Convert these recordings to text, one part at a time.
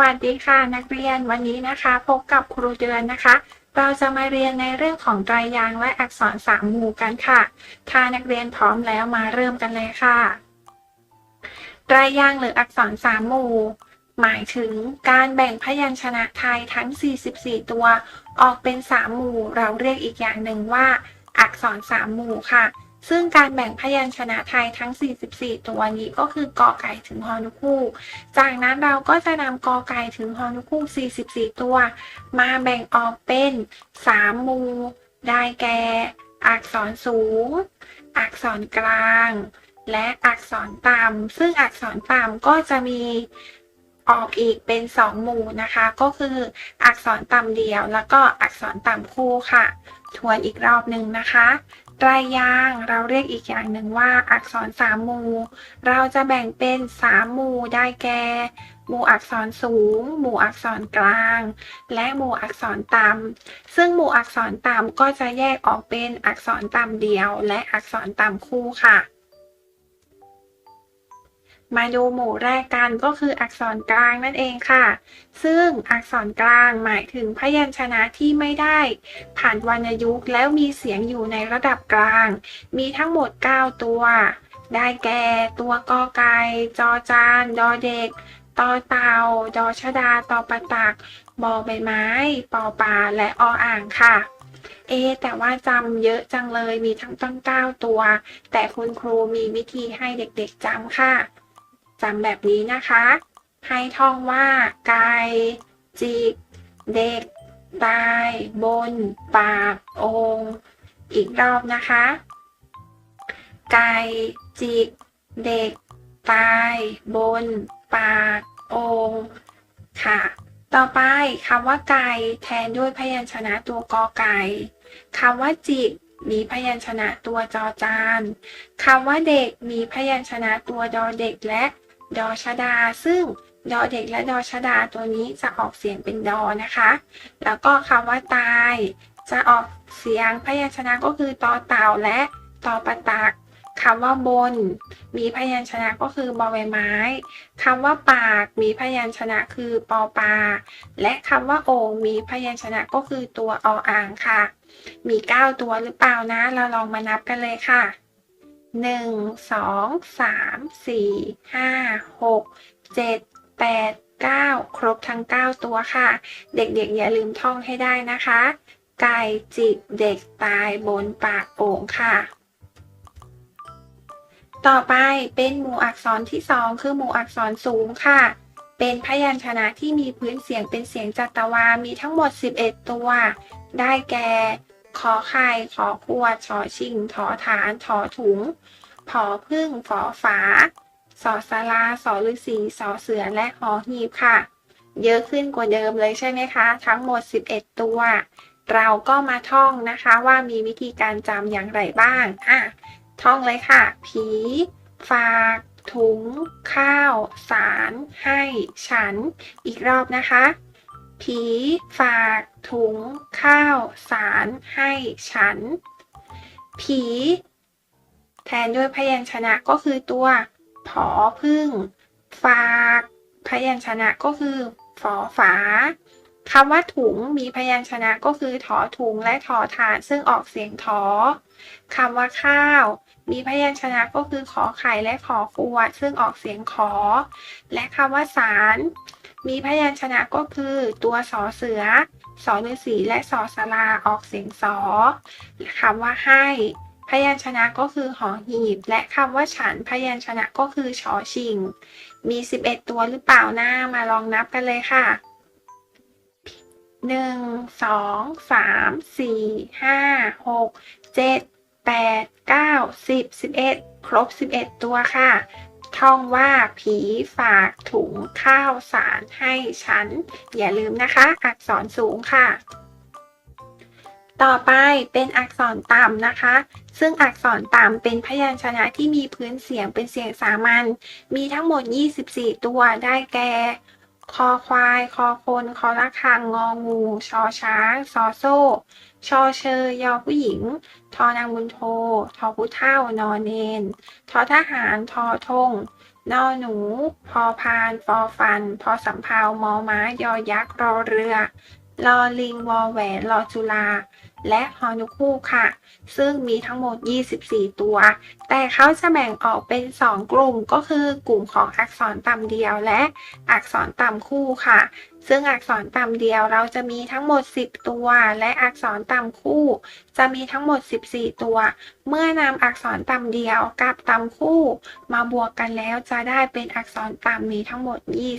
วัสดีค่ะนักเรียนวันนี้นะคะ พบกับครูเดือนนะคะ เราจะมาเรียนในเรื่องของตรยางค์และอักษรสามหมู่กันค่ะ ถ้านักเรียนพร้อมแล้วมาเริ่มกันเลยค่ะตรยางค์หรืออักษรสามหมู่ หมายถึงการแบ่งพยัญชนะไทยทั้ง 44 ตัว ออกเป็นสามหมู่ เราเรียกอีกอย่างหนึ่งว่า อักษรสามหมู่ค่ะ ซึ่งการแบ่งพยัญชนะไทยทั้ง 44 ตัวนี้ก็คือกอไก่ถึงฮอนุคู่จากนั้นเราก็จะนำกอไก่ถึงฮอนุคู่44 ตัว มาแบ่งออกเป็น 3 มูได้แก่อักษรสูง อักษรกลาง และอักษรต่ำ ซึ่งอักษรต่ำก็จะมีออกอีกเป็น 2 หมู่นะคะ ก็คืออักษรต่ำเดียว แล้วก็อักษรต่ำคู่ค่ะ ทวนอีกรอบหนึ่งนะคะ ไตรยางเราเรียกอีกอย่างหนึ่งว่าอักษรสามหมู่ เราจะแบ่งเป็นสามหมู่ได้แก่ หมู่อักษรสูง หมู่อักษรกลาง และหมู่อักษรต่ำซึ่งหมู่อักษรต่ำก็จะแยกออกเป็นอักษรต่ำเดียว และอักษรต่ำคู่ค่ะ มาดูหมู่แรกกันก็คืออักษรกลางนั่นเองค่ะ ซึ่งอักษรกลางหมายถึงพยัญชนะที่ไม่ได้ ผ่านวรรณยุกต์แล้วมีเสียงอยู่ในระดับกลาง มีทั้งหมด 9 ตัว ได้แก่ ตัวกอไก่ จอจาน ดอเด็กตอเตาดอชดา ตอปะตัก บอใบไม้ ปอปลา และออ่างค่ะ เอ แต่ว่าจำเยอะจังเลย มีทั้งตั้ง9ตัว แต่คุณครูมีวิธีให้เด็กๆจำค่ะ จำแบบนี้นะคะ ให้ท่องว่า ไก่ จิก เด็ก ตาย บน ปาก องอีกรอบนะคะ ไก่ จิก เด็ก ตาย บน ปาก องค์ค่ะ ต่อไปคำว่าไก่แทนด้วยพยัญชนะตัวกอไก่คำว่าจิกมีพยัญชนะตัวจอจาน คำว่าเด็กมีพยัญชนะตัวดอเด็กและ ดอชดา ซึ่งดอเด็กและดอชดาตัวนี้จะออกเสียงเป็นดอนะคะ แล้วก็คำว่าตาย จะออกเสียงพยัญชนะก็คือตอเต่าและตอปะตักคำว่าบน มีพยัญชนะก็คือบอใบไม้คำว่าปากมีพยัญชนะคือปอปลาและคำว่าโอ่งมีพยัญชนะก็คือตัวออ่างค่ะ มี 9 ตัวหรือเปล่านะ เราลองมานับกันเลยค่ะ 1 2 3 4 5 6 7 8 9ครบทั้ง9ตัวค่ะ เด็กๆอย่าลืมท่องให้ได้นะคะ ไก่จิกเด็กตายบนปากโป่งค่ะ ต่อไปเป็นหมู่อักษรที่2คือหมู่อักษรสูงค่ะ เป็นพยัญชนะที่มีพื้นเสียงเป็นเสียงจัตวา มีทั้งหมด 11 ตัว ได้แก่ ขอไข่ขอขวดชอชิงถอฐานถอถุงผอพึ่งฝอฝาสอสาราสอฤาษีสอเสือและหอหีบค่ะ เยอะขึ้นกว่าเดิมเลยใช่ไหมคะ ทั้งหมด 11 ตัว เราก็มาท่องนะคะว่ามีวิธีการจำอย่างไรบ้างอะท่องเลยค่ะ ผี ฝากถุง ข้าว สาร ให้ ฉัน อีกรอบนะคะ ผี ฝากถุง ข้าว สารให้ฉัน ผี แทนด้วยพยัญชนะก็คือตัวผอพึ่ง ฝาก พยัญชนะก็คือฝอฝาคำว่าถุงมีพยัญชนะก็คือถอถุงและถอฐานซึ่งออกเสียงถอคำว่าข้าว มีพยัญชนะก็คือขอไข่และขอขวดซึ่งออกเสียงขอ และคำว่าสาร มีพยัญชนะก็คือตัวสอเสือ สอฤาษีและสอสาราออกเสียงสอคำว่าให้ พยัญชนะก็คือหอหีบ และคำว่าฉันพยัญชนะก็คือชอชิง มี 11 ตัวหรือเปล่าหน้ามาลองนับกันเลยค่ะหนึ่งสองสามสี่ห้าหกเจ็ดแปดเก้าสิบสิบเอ็ดครบสิบเอ็ดตัวค่ะ ท่องว่าผีฝากถุงข้าวสารให้ฉัน อย่าลืมนะคะ อักษรสูงค่ะ ต่อไปเป็นอักษรต่ำนะคะ ซึ่งอักษรต่ำเป็นพยัญชนะที่มีพื้นเสียงเป็นเสียงสามัญ มีทั้งหมด 24 ตัวได้แก่คอควาย คอคน คอละคัง งองู ชอช้าง ซอโซ่ ชอเชยยอผู้หญิง ทอนางบุญโท ทอผู้เท่านอนเนน ทอทหารทอทงนอหนู พอพานฟอฟัน พอสำเภามอม้า ยอยักษ์รอเรือ ลอลิงวอแหวนรอจุลา และฮอนุคู่ค่ะ ซึ่งมีทั้งหมด 24 ตัว แต่เขาจะแบ่งออกเป็น 2 กลุ่มก็คือกลุ่มของอักษรต่ำเดียวและอักษรต่ำคู่ค่ะ ซึ่งอักษรต่ำเดียวเราจะมีทั้งหมด 10 ตัว และอักษรต่ำคู่ จะมีทั้งหมด 14 ตัว เมื่อนำอักษรต่ำเดียวกับต่ำคู่ มาบวกกันแล้วจะได้เป็นอักษรต่ำมีทั้งหมด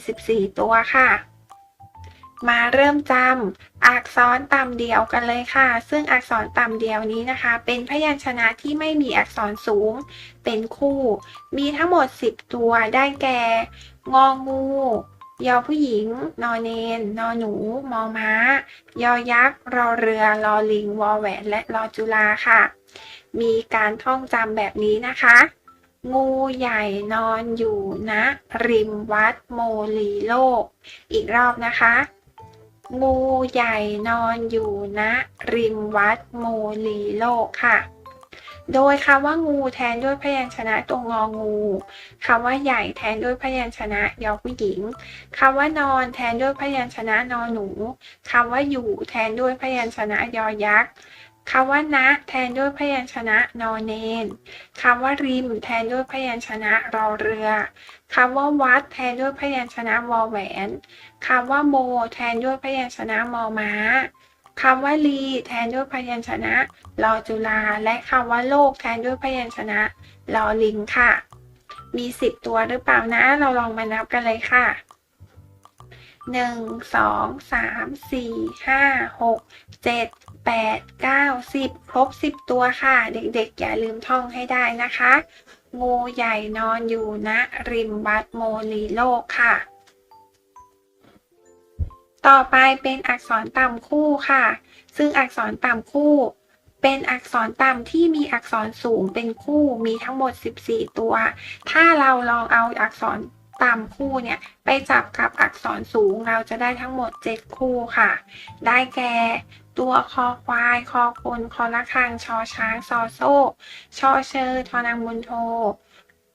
24 ตัวค่ะ มาเริ่มจำอักษรต่ำเดียวกันเลยค่ะ ซึ่งอักษรต่ำเดียวนี้นะคะ เป็นพยัญชนะที่ไม่มีอักษรสูง เป็นคู่ มีทั้งหมด 10 ตัวได้แก่ งองูยอผู้หญิง นอเนน นอหนู มอม้า ยอยักษ์ รอเรือ รอลิง วอแหวน และรอจุฬาค่ะ มีการท่องจำแบบนี้นะคะ งูใหญ่นอนอยู่ณริมวัดโมลีโลก อีกรอบนะคะ งูใหญ่นอนอยู่ณริมวัดโมลีโลกค่ะ โดยคำว่างูแทนด้วยพยัญชนะตัวงองูคำว่าใหญ่แทนด้วยพยัญชนะยอผู้หญิงคำว่านอนแทนด้วยพยัญชนะนอหนูคำว่าอยู่แทนด้วยพยัญชนะยอยักษ์ คำว่านะแทนด้วยพยัญชนะนอเนนคำว่าริมแทนด้วยพยัญชนะรอเรือคำว่าวัดแทนด้วยพยัญชนะวอแหวนคำว่าโม แทนด้วยพยัญชนะมอม้าคำว่าลี แทนด้วยพยัญชนะลอจุฬาและคำว่าโลก แทนด้วยพยัญชนะลอลิงค่ะ มีสิบตัวหรือเปล่านะ เราลองมานับกันเลยค่ะหนึ่งสองสามสี่ห้าหกเจ็ด แปดเก้าสิบครบสิบตัวค่ะ เด็กๆ อย่าลืมท่องให้ได้นะคะ งูใหญ่นอนอยู่ณริมวัดโมลีโลกค่ะ ต่อไปเป็นอักษรต่ำคู่ค่ะ ซึ่งอักษรต่ำคู่ เป็นอักษรต่ำที่มีอักษรสูงเป็นคู่มีทั้งหมด 14 ตัว ถ้าเราลองเอาอักษร ต่ำคู่เนี่ยไปจับกับอักษรสูงเราจะได้ทั้งหมด 7 คู่ค่ะ ได้แก่ตัวคอควาย คอคนคอละคังชอช้างซอโซ่ชอเชอทอนางบุญโท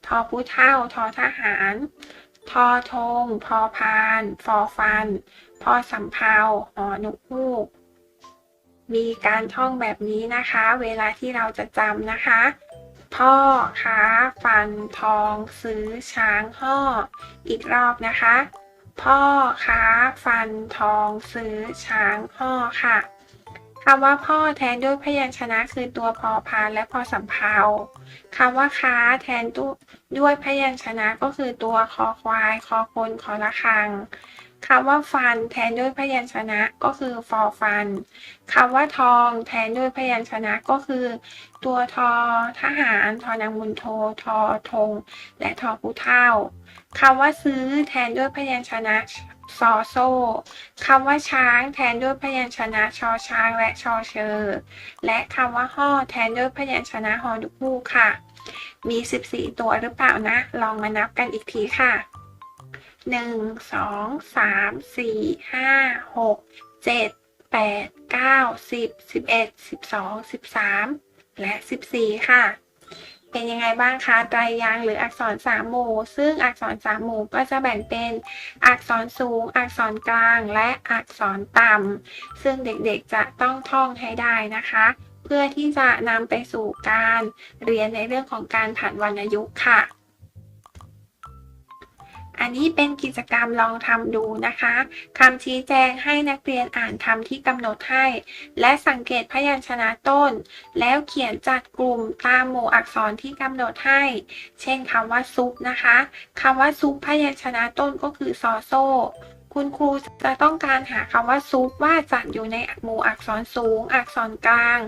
ทอผู้เท่าทอทหารทอธงพอพานฟอฟัน พอสำเภาหอหนุฮูกมีการท่องแบบนี้นะคะ เวลาที่เราจะจำนะคะ พ่อค้าฟันทองซื้อช้างห่อ อีกรอบนะคะ พ่อค้าฟันทองซื้อช้างห่อค่ะคำว่าพ่อแทนด้วยพยัญชนะคือตัวพอพานและพอสำเภาคำว่าค้าแทนด้วยพยัญชนะก็คือตัวคอควาย คอคนคอละคัง คำว่าฟันแทนด้วยพยัญชนะก็คือฟอฟันคำว่าทองแทนด้วยพยัญชนะก็คือ ตัวทอทหารทอนางบุญโททอธงและทอผู้เท่าคำว่าซื้อแทนด้วยพยัญชนะซอโซ่คำว่าช้างแทนด้วยพยัญชนะชอช้างและชอเชอ และคำว่าห่อแทนด้วยพยัญชนะฮอดุคู่ค่ะ มี 14 ตัวหรือเปล่านะ ลองมานับกันอีกทีค่ะ 1 2 3 4 5 6 7 8 9 10 11 12 13แปดเก้าสิบสิบเอ็ดสิบสองสิบสามและ14ค่ะ เป็นยังไงบ้างคะไตรยางหรืออักษรสามหมู่ ซึ่งอักษรสามหมู่ก็จะแบ่งเป็นอักษรสูง อักษรกลางและอักษรต่ำซึ่งเด็กๆจะต้องท่องให้ได้นะคะ เพื่อที่จะนำไปสู่การเรียนในเรื่องของการผันวรรณยุกต์ค่ะ อันนี้เป็นกิจกรรมลองทำดูนะคะคำชี้แจงให้นักเรียนอ่านคำที่กำหนดให้ และสังเกตพยัญชนะต้น แล้วเขียนจัดกลุ่มตามหมู่อักษรที่กำหนดให้ เช่นคำว่าซุปนะคะคำว่าซุปพยัญชนะต้นก็คือซอโซคุณครูจะต้องการหาคำว่าซุปว่าจัดอยู่ในหมู่อักษรสูง อักษรกลาง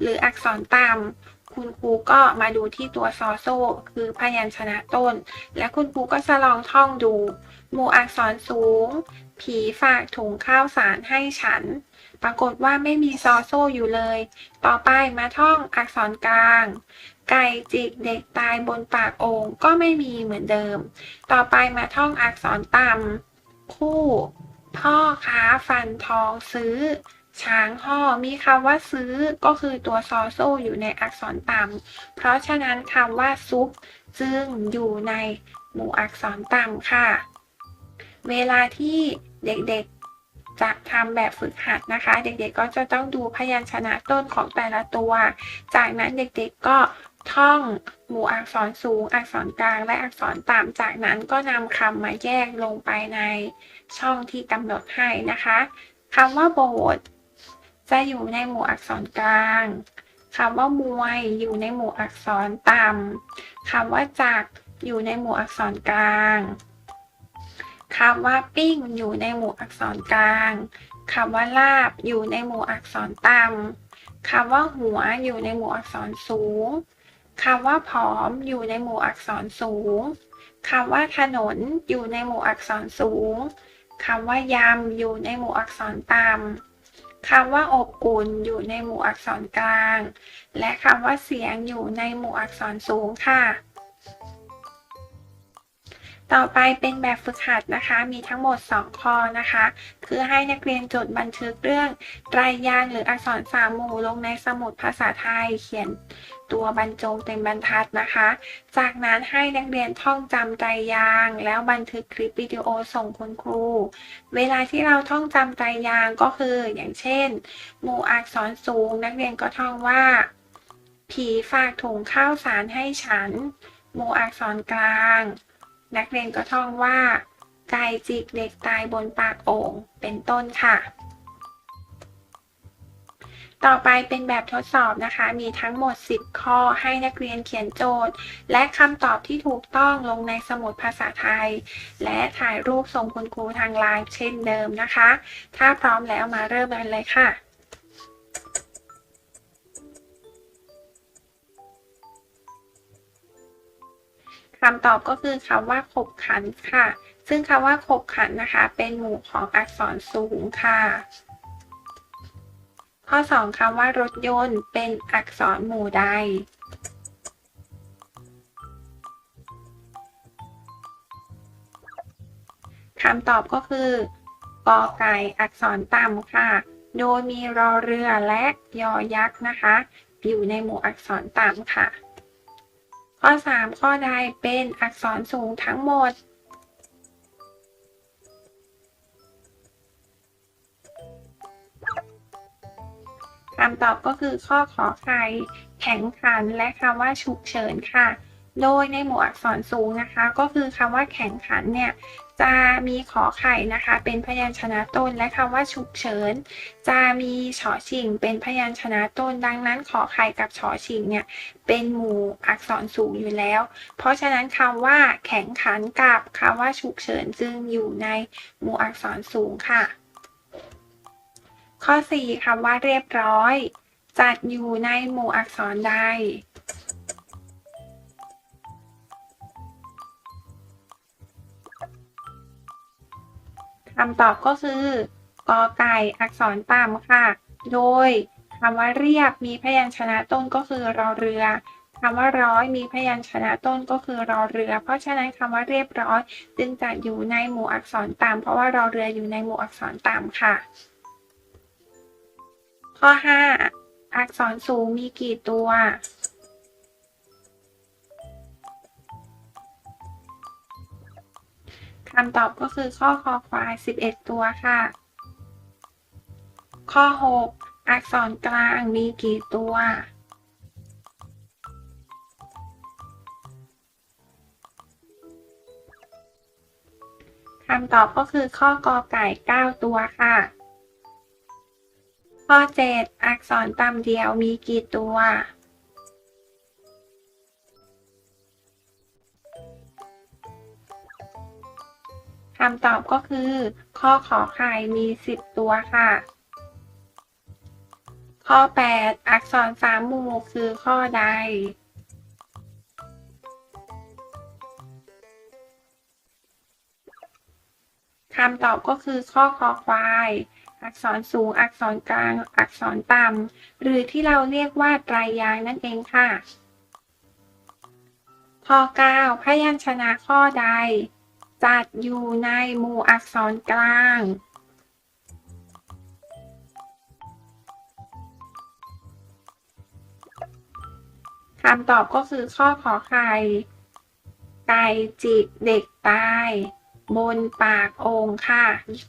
หรืออักษรต่ำ คุณครูก็มาดูที่ตัวซอโซคือพยัญชนะต้น และคุณครูก็จะลองท่องดู หมู่อักษรสูง ผีฝากถุงข้าวสารให้ฉัน ปรากฏว่าไม่มีซอโซอยู่เลย ต่อไปมาท่องอักษรกลาง ไก่จิกเด็กตายบนปากโอ่งก็ไม่มีเหมือนเดิม ต่อไปมาท่องอักษรต่ำคู่ พ่อค้าฟันทองซื้อ ช้างห่อมีคำว่าซื้อก็คือตัวซอโซ่อยู่ในอักษรต่ำ เพราะฉะนั้นคำว่าซุปจึงอยู่ในหมู่อักษรต่ำค่ะ เวลาที่เด็กๆจะทำแบบฝึกหัดนะคะ เด็กๆก็จะต้องดูพยัญชนะต้นของแต่ละตัว จากนั้นเด็กๆก็ท่องหมู่อักษรสูง อักษรกลาง และอักษรต่ำ จากนั้นก็นำคำมาแยกลงไปในช่องที่กำหนดให้นะคะคำว่าโบส จะอยู่ในหมู่อักษรกลางคำว่ามวยอยู่ในหมู่อักษรต่ำคำว่าจักอยู่ในหมู่อักษรกลางคำว่าปิ้งอยู่ในหมู่อักษรกลางคำว่าลาบอยู่ในหมู่อักษรต่ำคำว่าหัวอยู่ในหมู่อักษรสูงคำว่าผอมอยู่ในหมู่อักษรสูงคำว่าถนนอยู่ในหมู่อักษรสูงคำว่ายำอยู่ในหมู่อักษรต่ำ คำว่าอบอุ่นอยู่ในหมู่อักษรกลาง และคำว่าเสียงอยู่ในหมู่อักษรสูงค่ะ ต่อไปเป็นแบบฝึกหัดนะคะ มีทั้งหมด 2 ข้อนะคะ คือให้นักเรียนจดบันทึกเรื่องไตรยางหรืออักษรสามหมู่ลงในสมุดภาษาไทยเขียนตัวบรรจงเต็มบรรทัดนะคะ จากนั้นให้นักเรียนท่องจำไตรยาง แล้วบันทึกคลิปวิดีโอส่งคุณครู เวลาที่เราท่องจำไตรยางก็คืออย่างเช่น หมู่อักษรสูง นักเรียนก็ท่องว่า ผีฝากถุงข้าวสารให้ฉัน หมู่อักษรกลาง นักเรียนก็ท่องว่า ไก่จิกเด็กตายบนปากโอ่งเป็นต้นค่ะ ต่อไปเป็นแบบทดสอบนะคะ มีทั้งหมด 10 ข้อให้นักเรียนเขียนโจทย์ และคำตอบที่ถูกต้องลงในสมุดภาษาไทย และถ่ายรูปส่งคุณครูทางไลน์เช่นเดิมนะคะ ถ้าพร้อมแล้วมาเริ่มกันเลยค่ะ คำตอบก็คือคำว่าขบขันค่ะ ซึ่งคำว่าขบขันนะคะ เป็นหมู่ของอักษรสูงค่ะ ข้อ 2คำว่ารถยนต์เป็นอักษรหมู่ใด คำตอบก็คือกอไก่อักษรต่ำค่ะ โดยมีรอเรือและยอยักษ์นะคะ อยู่ในหมู่อักษรต่ำค่ะ ข้อ 3 ข้อใดเป็นอักษรสูงทั้งหมด คำตอบก็คือข้อขอไข่แข็งขันและคำว่าฉุกเฉินค่ะ โดยในหมวดอักษรสูงนะคะ ก็คือคำว่าแข็งขันเนี่ย จะมีขอไข่นะคะ เป็นพยัญชนะต้นและคำว่าฉุกเฉิน จะมีฉอชิงเป็นพยัญชนะต้น ดังนั้นขอไข่กับฉอชิงเนี่ยเป็นหมู่อักษรสูงอยู่แล้ว เพราะฉะนั้นคำว่าแข็งขันกับคำว่าฉุกเฉินจึงอยู่ในหมู่อักษรสูงค่ะ ข้อ 4คำว่าเรียบร้อย จัดอยู่ในหมู่อักษรใด คำตอบก็คือกอไก่อักษรต่ำค่ะ โดยคำว่าเรียบมีพยัญชนะต้นก็คือรอเรือคำว่าร้อยมีพยัญชนะต้นก็คือรอเรือ เพราะฉะนั้นคำว่าเรียบร้อย จึงจะอยู่ในหมู่อักษรต่ำเพราะว่ารอเรืออยู่ในหมู่อักษรต่ำค่ะ ข้อ 5 อักษรสูงมีกี่ตัว คำตอบก็คือข้อคอควาย 11 ตัวค่ะ ข้อ 6 อักษรกลางมีกี่ตัว คำตอบก็คือข้อกอไก่ 9 ตัวค่ะ ข้อ 7 อักษรต่ำเดียวมีกี่ตัว คำตอบก็คือข้อขอไข่มี 10 ตัวค่ะ ข้อ 8 อักษรสามหมู่คือข้อใด คำตอบก็คือข้อคอควาย อักษรสูง อักษรกลาง อักษรต่ำ หรือที่เราเรียกว่าไตรยางนั่นเองค่ะ ข้อ 9 พยัญชนะข้อใด จัดอยู่ในหมู่อักษรกลาง คำตอบก็คือข้อขอไข่ไก่จิกเด็กตาย บนปากโอ่งค่ะ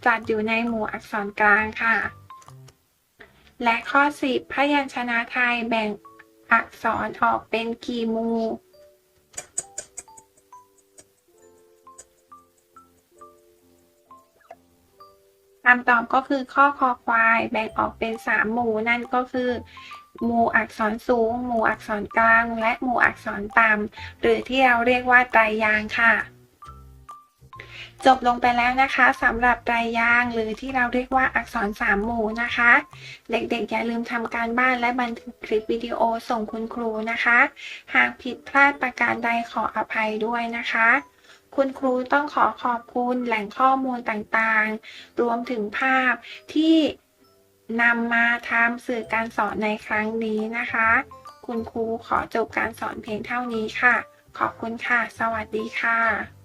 จัดอยู่ในหมู่อักษรกลางค่ะ และข้อ 10 พยัญชนะไทยแบ่งอักษรออกเป็นกี่หมู่ คำตอบก็คือข้อคอควาย แบ่งออกเป็น 3 หมู่นั่นก็คือ หมู่อักษรสูง หมู่อักษรกลาง และหมู่อักษรต่ำหรือที่เราเรียกว่าไตรยางค์ค่ะจบลงไปแล้วนะคะสำหรับไตรยางหรือที่เราเรียกว่าอักษรสามหมู่นะคะ เด็กๆอย่าลืมทำการบ้านและบันทึกคลิปวิดีโอส่งคุณครูนะคะ หากผิดพลาดประการใดขออภัยด้วยนะคะ คุณครูต้องขอขอบคุณแหล่งข้อมูลต่างๆ รวมถึงภาพที่นำมาทำสื่อการสอนในครั้งนี้นะคะ คุณครูขอจบการสอนเพียงเท่านี้ค่ะ ขอบคุณค่ะ สวัสดีค่ะ